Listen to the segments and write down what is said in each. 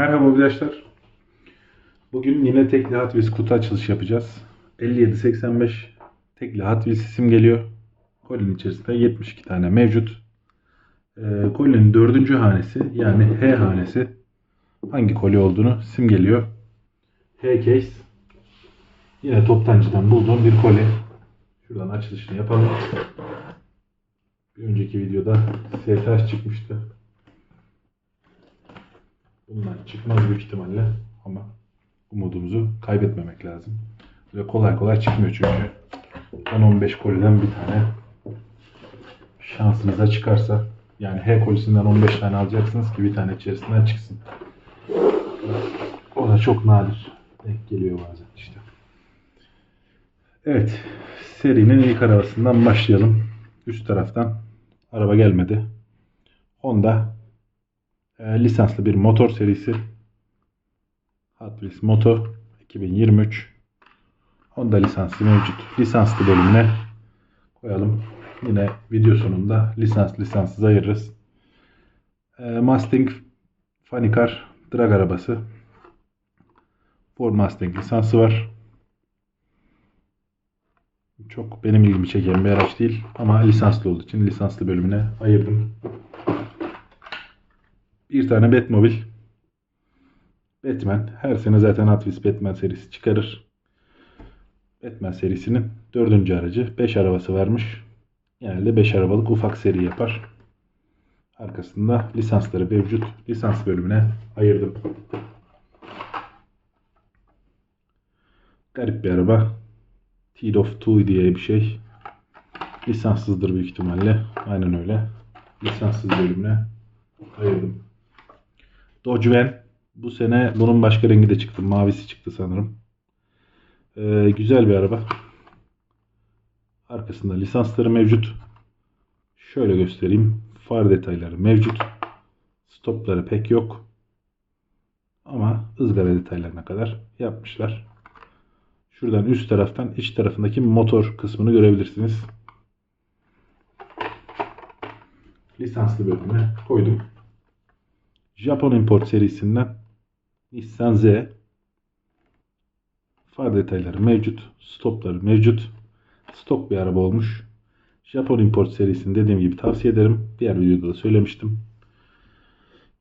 Merhaba arkadaşlar. Bugün yine tekli Hot Wheels kutu açılışı yapacağız. 5785 tekli Hot Wheels isim geliyor. Kolinin içerisinde 72 tane mevcut. Ee, kolinin dördüncü hanesi yani H hanesi hangi koli olduğunu simgeliyor. H case yine toptancıdan bulduğum bir koli. Şuradan açılışını yapalım. Bir önceki videoda STH çıkmıştı. Bundan çıkmaz büyük ihtimalle ama umudumuzu kaybetmemek lazım. Ve kolay kolay çıkmıyor çünkü. 10-15 koliden bir tane şansınıza çıkarsa yani H kolisinden 15 tane alacaksınız ki bir tane içerisinden çıksın. O da çok nadir. Denk geliyor bazen işte. Evet. Serinin ilk arabasından başlayalım. Üst taraftan araba gelmedi. Honda e, lisanslı bir motor serisi. Hot Wheels Moto 2023. Honda lisanslı mevcut. Lisanslı bölümüne koyalım. Yine video sonunda lisans lisanssız ayırırız. E, Mustang Funny Car drag arabası. Ford Mustang lisansı var. Çok benim ilgimi çeken bir araç değil ama lisanslı olduğu için lisanslı bölümüne ayırdım. Bir tane Batmobile. Batman. Her sene zaten Wheels Batman serisi çıkarır. Batman serisinin dördüncü aracı. 5 arabası varmış. Genelde 5 arabalık ufak seri yapar. Arkasında lisansları mevcut. Lisans bölümüne ayırdım. Garip bir araba. Teed of Two diye bir şey. Lisanssızdır büyük ihtimalle. Aynen öyle. Lisanssız bölümüne ayırdım. Dodge Van. Bu sene bunun başka rengi de çıktı. Mavisi çıktı sanırım. Ee, güzel bir araba. Arkasında lisansları mevcut. Şöyle göstereyim. Far detayları mevcut. Stopları pek yok. Ama ızgara detaylarına kadar yapmışlar. Şuradan üst taraftan iç tarafındaki motor kısmını görebilirsiniz. Lisanslı bölümüne koydum. Japon import serisinden Nissan Z far detayları mevcut. Stopları mevcut. Stok bir araba olmuş. Japon import serisini dediğim gibi tavsiye ederim. Diğer videoda da söylemiştim.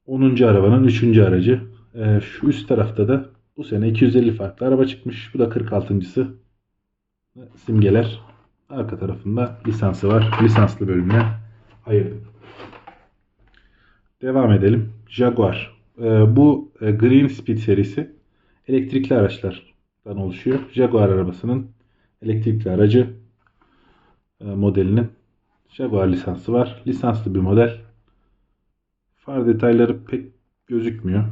10. arabanın 3. aracı. Ee, şu üst tarafta da bu sene 250 farklı araba çıkmış. Bu da 46.sı. Simgeler. Arka tarafında lisansı var. Lisanslı bölümüne ayırdım. Devam edelim. Jaguar. Ee, bu e, Green Speed serisi elektrikli araçlardan oluşuyor. Jaguar arabasının elektrikli aracı e, modelinin Jaguar lisansı var. Lisanslı bir model. Far detayları pek gözükmüyor.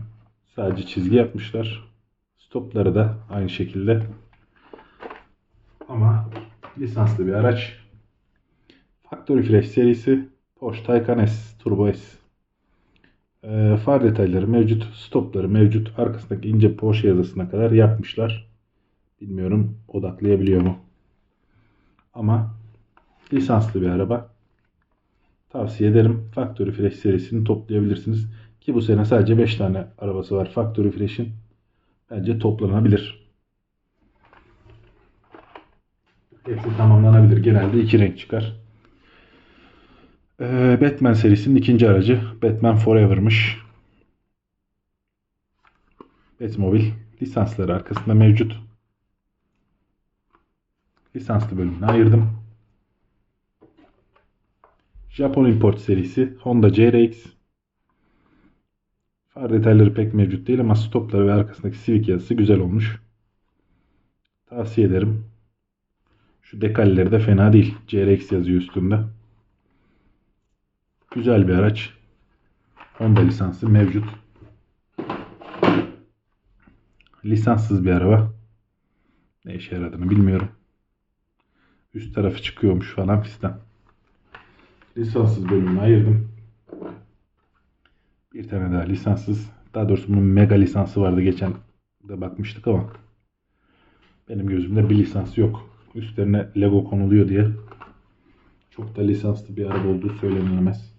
Sadece çizgi yapmışlar. Stopları da aynı şekilde. Ama lisanslı bir araç. Factory Flash serisi Porsche Taycan S Turbo S. E, far detayları mevcut. Stopları mevcut. Arkasındaki ince Porsche yazısına kadar yapmışlar. Bilmiyorum odaklayabiliyor mu. Ama lisanslı bir araba. Tavsiye ederim. Factory Flash serisini toplayabilirsiniz. Ki bu sene sadece 5 tane arabası var Factory Flash'in. Bence toplanabilir. Hepsi tamamlanabilir. Genelde iki renk çıkar. Ee, Batman serisinin ikinci aracı Batman Forever'mış. Batmobile lisansları arkasında mevcut. Lisanslı bölümüne ayırdım. Japon import serisi Honda CRX. Far detayları pek mevcut değil ama stopları ve arkasındaki Civic yazısı güzel olmuş. Tavsiye ederim. Şu dekalleri de fena değil. CRX yazıyor üstünde. Güzel bir araç. Honda lisansı mevcut. Lisanssız bir araba. Ne işe yaradığını bilmiyorum. Üst tarafı çıkıyormuş falan fistan. Lisanssız bölümünü ayırdım. Bir tane daha lisanssız. Daha doğrusu bunun mega lisansı vardı geçen de bakmıştık ama benim gözümde bir lisansı yok. Üstlerine Lego konuluyor diye çok da lisanslı bir araba olduğu söylenilemez.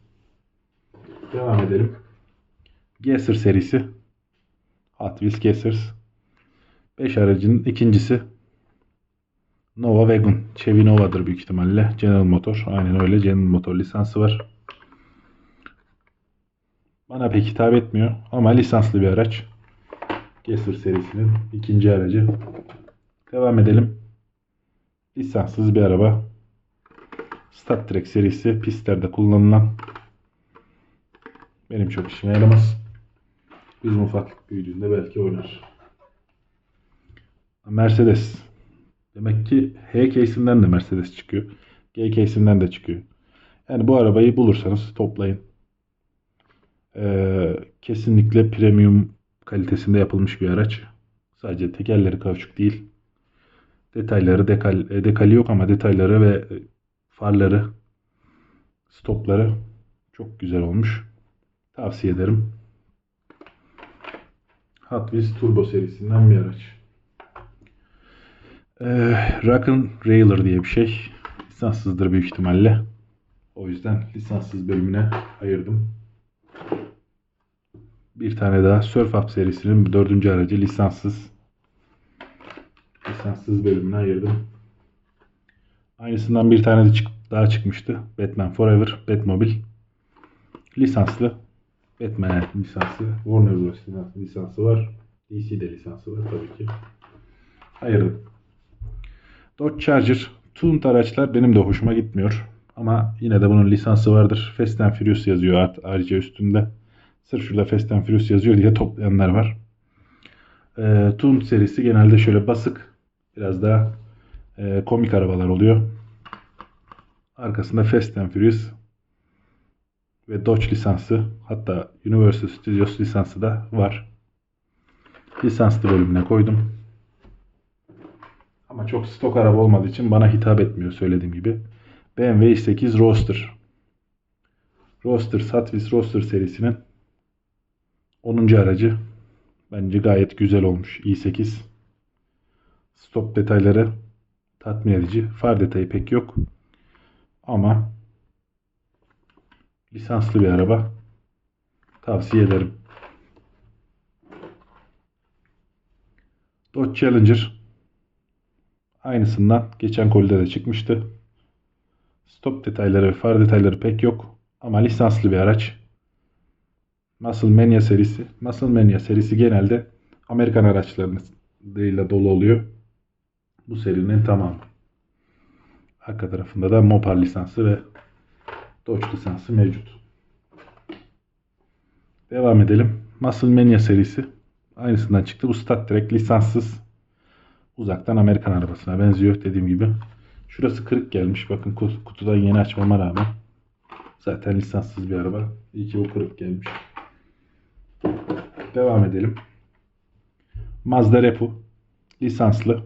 Devam edelim. Gesser serisi Hot Wheels Racers. 5 aracının ikincisi Nova Wagon. Chevy Nova'dır büyük ihtimalle. General Motor. Aynen öyle. General Motor lisansı var. Bana pek hitap etmiyor ama lisanslı bir araç. Gesser serisinin ikinci aracı. Devam edelim. Lisanssız bir araba. Stat Trek serisi pistlerde kullanılan benim çok işime yaramaz. Bizim ufaklık büyüdüğünde belki oynar. Mercedes. Demek ki H case'inden de Mercedes çıkıyor. G case'inden de çıkıyor. Yani bu arabayı bulursanız toplayın. Ee, kesinlikle premium kalitesinde yapılmış bir araç. Sadece tekerleri kauçuk değil. Detayları dekal, e, dekali yok ama detayları ve farları, stopları çok güzel olmuş. Tavsiye ederim. Hot Wheels Turbo serisinden bir araç. Ee, Rock'n Railer diye bir şey. Lisanssızdır büyük ihtimalle. O yüzden lisanssız bölümüne ayırdım. Bir tane daha Surf Up serisinin dördüncü aracı lisanssız. Lisanssız bölümüne ayırdım. Aynısından bir tane daha çıkmıştı. Batman Forever, Batmobile. Lisanslı. Batman lisansı, Warner Bros. lisansı var. DC'de lisansı var tabii ki. Ayırdım. Dodge Charger, Tuned araçlar benim de hoşuma gitmiyor. Ama yine de bunun lisansı vardır. Fast and Furious yazıyor ayrıca üstünde. Sırf şurada Fast and Furious yazıyor diye toplayanlar var. E, Tuned serisi genelde şöyle basık, biraz daha e, komik arabalar oluyor. Arkasında Fast and Furious ve Dodge lisansı hatta Universal Studios lisansı da var. Lisanslı bölümüne koydum. Ama çok stok araba olmadığı için bana hitap etmiyor söylediğim gibi. BMW i8 Roadster. Roadster, Wheels Roadster serisinin 10. aracı. Bence gayet güzel olmuş. i8. Stop detayları tatmin edici. Far detayı pek yok. Ama lisanslı bir araba. Tavsiye ederim. Dodge Challenger aynısından geçen kolide de çıkmıştı. Stop detayları ve far detayları pek yok ama lisanslı bir araç. Muscle Mania serisi. Muscle Mania serisi genelde Amerikan araçlarıyla dolu oluyor. Bu serinin tamamı. Arka tarafında da Mopar lisansı ve Dodge lisansı mevcut. Devam edelim. Muscle Mania serisi. Aynısından çıktı. Bu Stat Trek lisanssız. Uzaktan Amerikan arabasına benziyor dediğim gibi. Şurası kırık gelmiş. Bakın kutudan yeni açmama rağmen. Zaten lisanssız bir araba. İyi ki bu kırık gelmiş. Devam edelim. Mazda Repo. Lisanslı.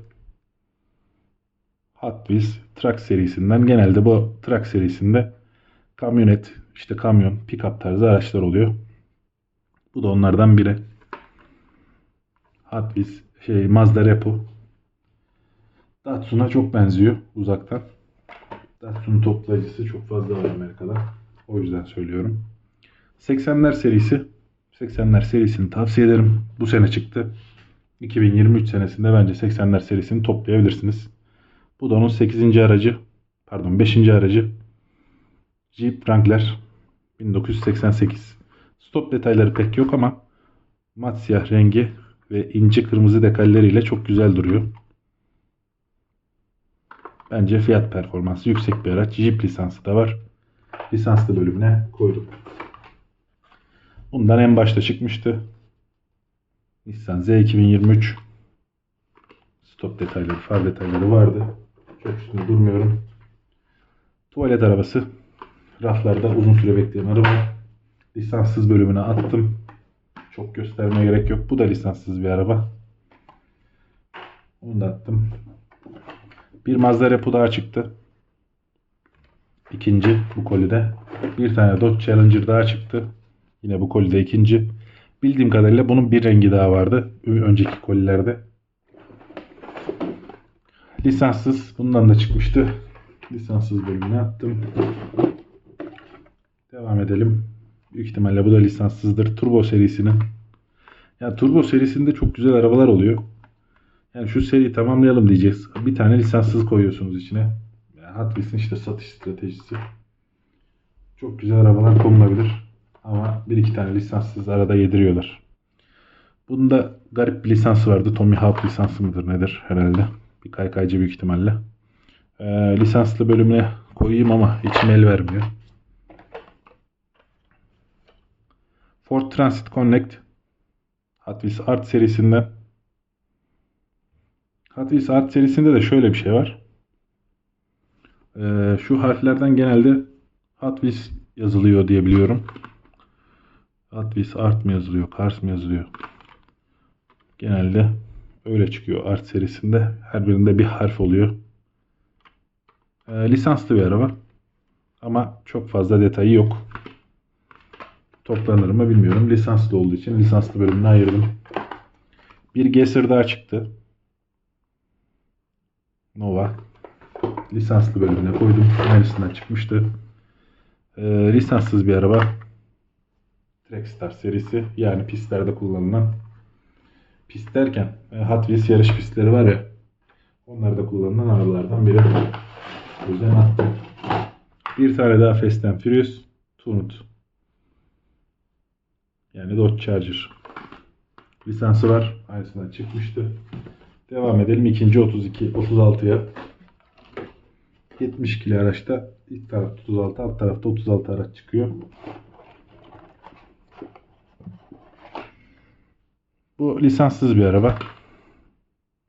Hot Wheels Truck serisinden. Genelde bu Truck serisinde kamyonet, işte kamyon, pick-up tarzı araçlar oluyor. Bu da onlardan biri. Hot Wheels, şey, Mazda Repo. Datsun'a çok benziyor uzaktan. Datsun'un toplayıcısı çok fazla var Amerika'da. O yüzden söylüyorum. 80'ler serisi. 80'ler serisini tavsiye ederim. Bu sene çıktı. 2023 senesinde bence 80'ler serisini toplayabilirsiniz. Bu da onun 8. aracı. Pardon 5. aracı. Jeep Wrangler 1988. Stop detayları pek yok ama mat siyah rengi ve ince kırmızı dekalleriyle çok güzel duruyor. Bence fiyat performansı yüksek bir araç. Jeep lisansı da var. Lisanslı bölümüne koydum. Bundan en başta çıkmıştı. Nissan Z 2023 stop detayları, far detayları vardı. Çok üstünde durmuyorum. Tuvalet arabası. Raflarda uzun süre bekleyen araba. Lisanssız bölümüne attım. Çok göstermeye gerek yok. Bu da lisanssız bir araba. Onu da attım. Bir Mazda Repo daha çıktı. İkinci bu kolide. Bir tane Dodge Challenger daha çıktı. Yine bu kolide ikinci. Bildiğim kadarıyla bunun bir rengi daha vardı. Önceki kolilerde. Lisanssız. Bundan da çıkmıştı. Lisanssız bölümüne attım. Devam edelim. Büyük ihtimalle bu da lisanssızdır. Turbo serisinin. Ya Turbo serisinde çok güzel arabalar oluyor. Yani şu seriyi tamamlayalım diyeceğiz. Bir tane lisanssız koyuyorsunuz içine. Yani Hot işte satış stratejisi. Çok güzel arabalar konulabilir. Ama bir iki tane lisanssız arada yediriyorlar. Bunda garip bir lisansı vardı. Tommy Hawk lisansı mıdır nedir herhalde. Bir kaykaycı büyük ihtimalle. Ee, lisanslı bölümüne koyayım ama içim el vermiyor. Ford Transit Connect Hot Wheels Art serisinden Hot Wheels Art serisinde de şöyle bir şey var. Ee, şu harflerden genelde Hot Wheels yazılıyor diye biliyorum. Hot Wheels Art mı yazılıyor, Cars mı yazılıyor? Genelde öyle çıkıyor Art serisinde. Her birinde bir harf oluyor. Ee, lisanslı bir araba. Ama çok fazla detayı yok. Toplanır mı bilmiyorum. Lisanslı olduğu için lisanslı bölümüne ayırdım. Bir Gesser daha çıktı. Nova. Lisanslı bölümüne koydum. Aynısından çıkmıştı. Ee, lisanssız bir araba. Trackstar serisi. Yani pistlerde kullanılan. Pist derken e, Hot Wheels yarış pistleri var ya. Onlarda kullanılan arabalardan biri. O yüzden attım. Bir tane daha Fast and Furious. Tunut. Yani Dodge Charger. Lisansı var. Aynısından çıkmıştı. Devam edelim. ikinci 32, 36'ya. 72'li araçta ilk tarafta 36, alt tarafta 36 araç çıkıyor. Bu lisanssız bir araba.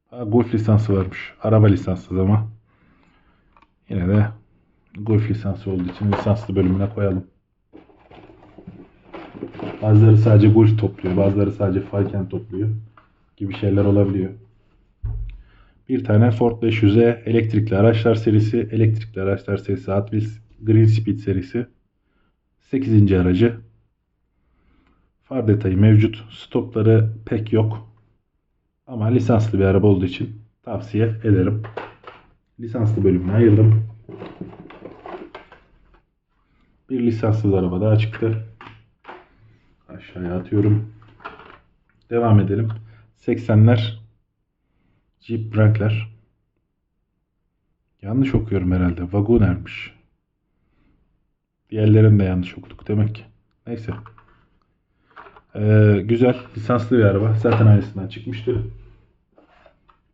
Ha, Golf lisansı varmış. Araba lisanssız ama. Yine de Golf lisansı olduğu için lisanslı bölümüne koyalım. Bazıları sadece Golf topluyor. Bazıları sadece Falcon topluyor. Gibi şeyler olabiliyor. Bir tane Ford 500'e elektrikli araçlar serisi, elektrikli araçlar serisi Wheels Green Speed serisi. 8. aracı. Far detayı mevcut. Stopları pek yok. Ama lisanslı bir araba olduğu için tavsiye ederim. Lisanslı bölümüne ayırdım. Bir lisanssız araba daha çıktı. Aşağıya atıyorum. Devam edelim. 80'ler Jeep Wrangler. Yanlış okuyorum herhalde. Wagoner'miş. Diğerlerini de yanlış okuduk demek ki. Neyse. Ee, güzel. Lisanslı bir araba. Zaten aynısından çıkmıştı.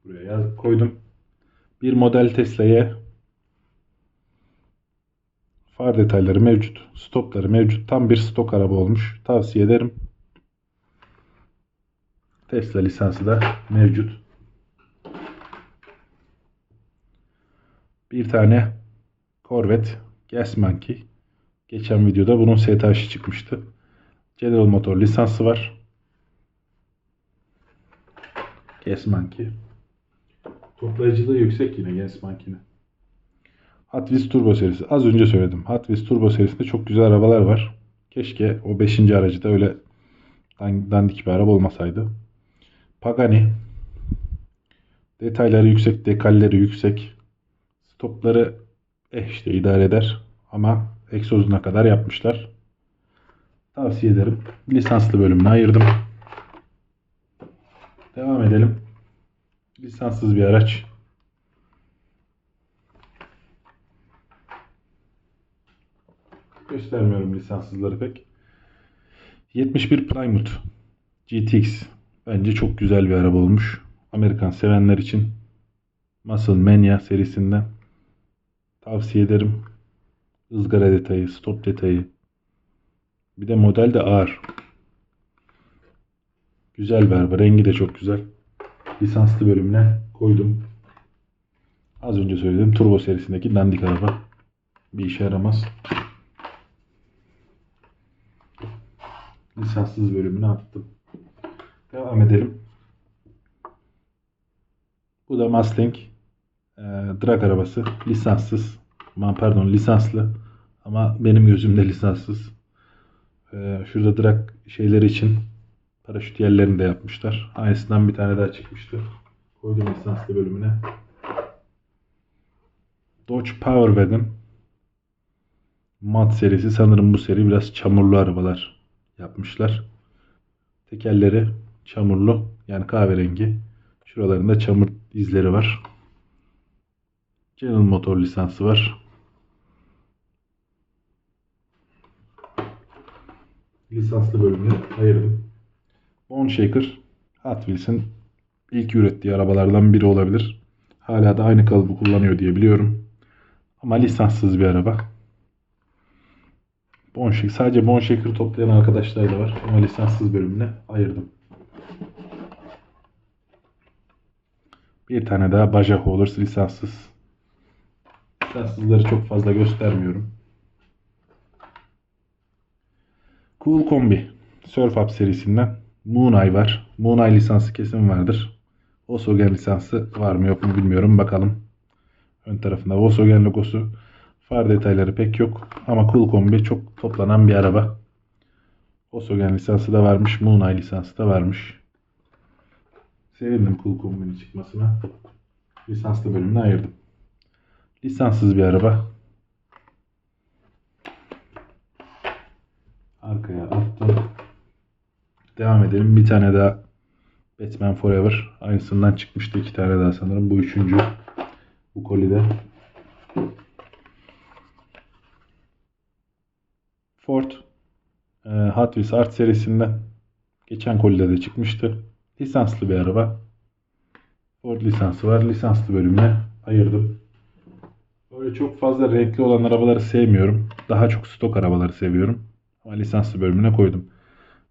Buraya yaz, koydum. Bir model Tesla'ya far detayları mevcut. Stopları mevcut. Tam bir stok araba olmuş. Tavsiye ederim. Tesla lisansı da mevcut. Bir tane Corvette Gas Monkey. Geçen videoda bunun STH'i çıkmıştı. General Motor lisansı var. Gas Monkey. Toplayıcılığı yüksek yine Gas Monkey'nin. Hot Wheels Turbo serisi. Az önce söyledim. Hot Wheels Turbo serisinde çok güzel arabalar var. Keşke o 5. aracı da öyle dandik bir araba olmasaydı. Pagani. Detayları yüksek, dekalleri yüksek. Stopları eh işte idare eder. Ama egzozuna kadar yapmışlar. Tavsiye ederim. Lisanslı bölümüne ayırdım. Devam edelim. Lisanssız bir araç. Göstermiyorum lisanssızları pek. 71 Plymouth GTX. Bence çok güzel bir araba olmuş. Amerikan sevenler için Muscle Mania serisinden tavsiye ederim. Izgara detayı, stop detayı. Bir de model de ağır. Güzel bir araba. Rengi de çok güzel. Lisanslı bölümüne koydum. Az önce söyledim. Turbo serisindeki dandik araba. Bir işe yaramaz. Lisanssız bölümüne attım. Devam edelim. Bu da Mustang. Ee, drag arabası. Lisanssız. Aman pardon lisanslı. Ama benim gözümde lisanssız. Ee, şurada drag şeyleri için paraşüt yerlerini de yapmışlar. Aynısından bir tane daha çıkmıştı. Koydum lisanslı bölümüne. Dodge Power Wagon. Mat serisi. Sanırım bu seri biraz çamurlu arabalar yapmışlar. Tekerleri çamurlu yani kahverengi. Şuralarında çamur izleri var. General Motor lisansı var. Lisanslı bölümünü ayırdım. Bone Shaker Hot Wheels'in ilk ürettiği arabalardan biri olabilir. Hala da aynı kalıbı kullanıyor diye biliyorum. Ama lisanssız bir araba. Shaker, sadece Bone Shaker toplayan arkadaşlar da var. Ama lisanssız bölümüne ayırdım. Bir tane daha Baja Haulers lisanssız. Lisanssızları çok fazla göstermiyorum. Cool Kombi Surf Up serisinden Mooneye var. Mooneye lisansı kesin vardır. Volkswagen lisansı var mı yok mu bilmiyorum. Bakalım. Ön tarafında Volkswagen logosu. Far detayları pek yok. Ama Cool Kombi çok toplanan bir araba. Volkswagen lisansı da varmış. Mooneye lisansı da varmış. Sevindim Cool Kombi'nin çıkmasına. Lisanslı bölümüne ayırdım. Lisanssız bir araba. Arkaya attım. Devam edelim. Bir tane daha Batman Forever. Aynısından çıkmıştı. iki tane daha sanırım. Bu üçüncü. Bu kolide. Ford e, Hot Wheels Art serisinden geçen kolide de çıkmıştı. Lisanslı bir araba. Ford lisansı var. Lisanslı bölümüne ayırdım. Böyle çok fazla renkli olan arabaları sevmiyorum. Daha çok stok arabaları seviyorum. Ama lisanslı bölümüne koydum.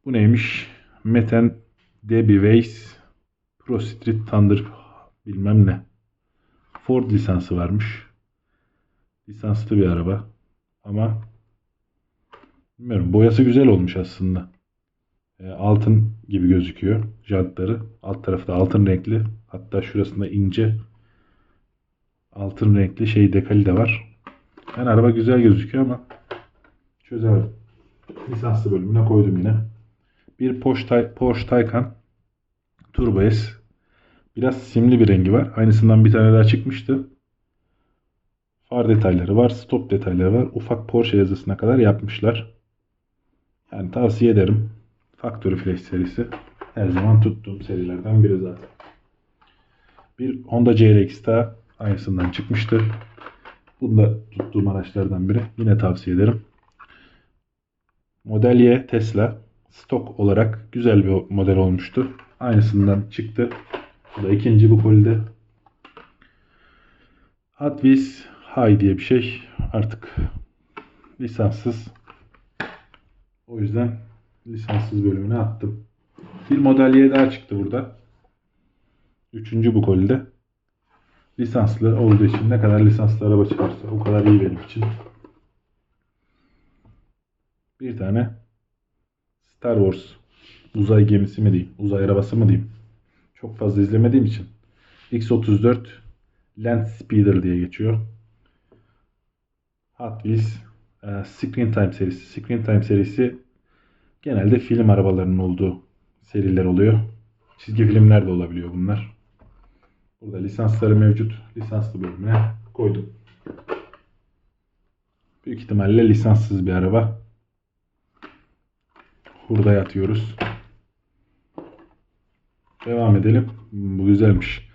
Bu neymiş? Meten Debbie Weiss Pro Street Thunder bilmem ne. Ford lisansı varmış. Lisanslı bir araba. Ama bilmiyorum. Boyası güzel olmuş aslında. E, altın gibi gözüküyor jantları. Alt tarafı da altın renkli. Hatta şurasında ince altın renkli şey dekali de var. Yani araba güzel gözüküyor ama çözemedim. Lisanslı bölümüne koydum yine. Bir Porsche, Porsche Taycan Turbo S. Biraz simli bir rengi var. Aynısından bir tane daha çıkmıştı. Far detayları var. Stop detayları var. Ufak Porsche yazısına kadar yapmışlar. Yani tavsiye ederim. Factory Flash serisi. Her zaman tuttuğum serilerden biri zaten. Bir Honda CRX daha aynısından çıkmıştı. Bunu da tuttuğum araçlardan biri. Yine tavsiye ederim. Model Y Tesla stok olarak güzel bir model olmuştu. Aynısından çıktı. Bu da ikinci bu kolide. Hot Wheels High diye bir şey. Artık lisanssız. O yüzden lisanssız bölümüne attım. Bir model daha çıktı burada. Üçüncü bu kolide. Lisanslı olduğu için ne kadar lisanslı araba çıkarsa o kadar iyi benim için. Bir tane Star Wars uzay gemisi mi diyeyim, uzay arabası mı diyeyim. Çok fazla izlemediğim için. X-34 Land Speeder diye geçiyor. Hot Wheels e, Screen Time serisi. Screen Time serisi genelde film arabalarının olduğu seriler oluyor. Çizgi filmler de olabiliyor bunlar. Burada lisansları mevcut. Lisanslı bölümüne koydum. Büyük ihtimalle lisanssız bir araba. Hurdaya atıyoruz. Devam edelim. Bu güzelmiş.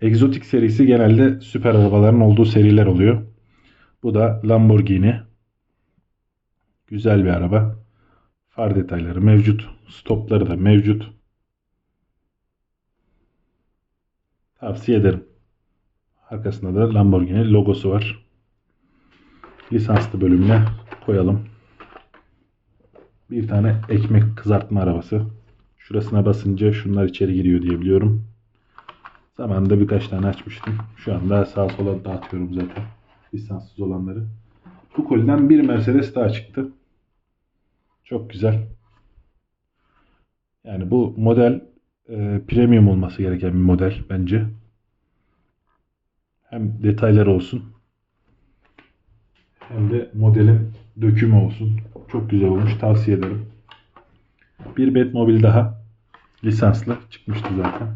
Exotic serisi genelde süper arabaların olduğu seriler oluyor. Bu da Lamborghini. Güzel bir araba. Far detayları mevcut. Stopları da mevcut. Tavsiye ederim. Arkasında da Lamborghini logosu var. Lisanslı bölümüne koyalım. Bir tane ekmek kızartma arabası. Şurasına basınca şunlar içeri giriyor diye biliyorum. Zamanında birkaç tane açmıştım. Şu anda sağa sola dağıtıyorum zaten. Lisanssız olanları. Koliden bir Mercedes daha çıktı. Çok güzel. Yani bu model e, premium olması gereken bir model bence. Hem detaylar olsun hem de modelin dökümü olsun. Çok güzel olmuş. Tavsiye ederim. Bir Batmobile daha lisanslı çıkmıştı zaten.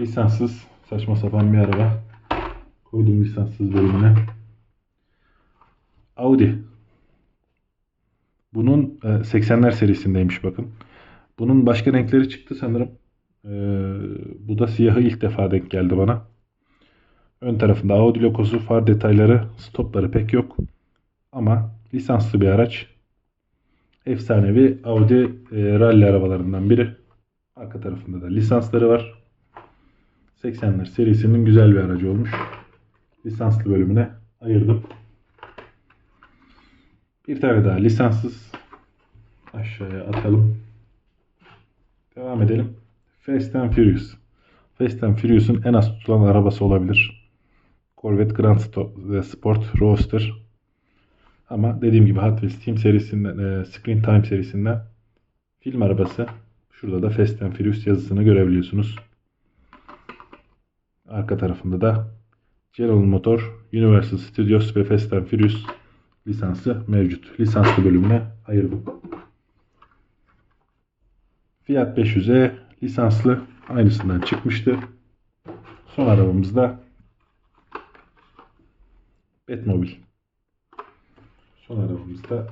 Lisanssız saçma sapan bir araba. Koydum lisanssız bölümüne. Audi. Bunun e, 80'ler serisindeymiş bakın. Bunun başka renkleri çıktı sanırım. Ee, bu da siyahı ilk defa denk geldi bana. Ön tarafında Audi logosu, far detayları, stopları pek yok. Ama lisanslı bir araç. Efsanevi Audi e, rally arabalarından biri. Arka tarafında da lisansları var. 80'ler serisinin güzel bir aracı olmuş. Lisanslı bölümüne ayırdım. Bir tane daha lisanssız aşağıya atalım. Devam edelim. Fast and Furious. Fast and Furious'un en az tutulan arabası olabilir. Corvette Grand Sto- Sport Roadster. Ama dediğim gibi Hot Wheels Team serisinden, e, Screen Time serisinden film arabası. Şurada da Fast and Furious yazısını görebiliyorsunuz. Arka tarafında da General Motor, Universal Studios ve Fast and Furious lisansı mevcut. Lisanslı bölümüne ayırdım. Fiat 500'e lisanslı aynısından çıkmıştı. Son arabamız da Batmobil. Son arabamız da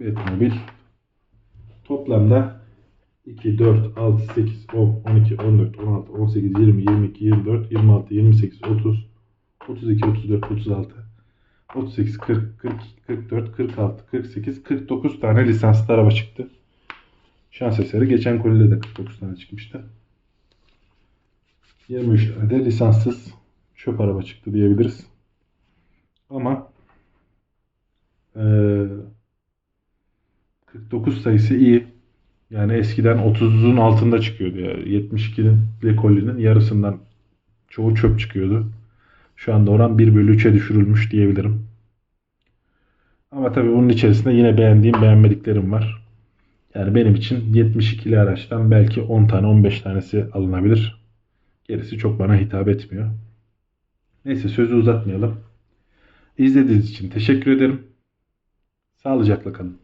Batmobil. Toplamda 2, 4, 6, 8, 10, 12, 14, 16, 18, 20, 22, 24, 26, 28, 30, 32, 34, 36, 38, 40, 42, 44, 46, 48, 49 tane lisanslı araba çıktı. Şans eseri geçen kolide de 49 tane çıkmıştı. 23 tane de lisanssız çöp araba çıktı diyebiliriz. Ama eee 49 sayısı iyi. Yani eskiden 30'un altında çıkıyordu ya. 72'nin Lekolli'nin yarısından çoğu çöp çıkıyordu. Şu anda oran 1 bölü 3'e düşürülmüş diyebilirim. Ama tabii bunun içerisinde yine beğendiğim beğenmediklerim var. Yani benim için 72'li araçtan belki 10 tane 15 tanesi alınabilir. Gerisi çok bana hitap etmiyor. Neyse sözü uzatmayalım. İzlediğiniz için teşekkür ederim. Sağlıcakla kalın.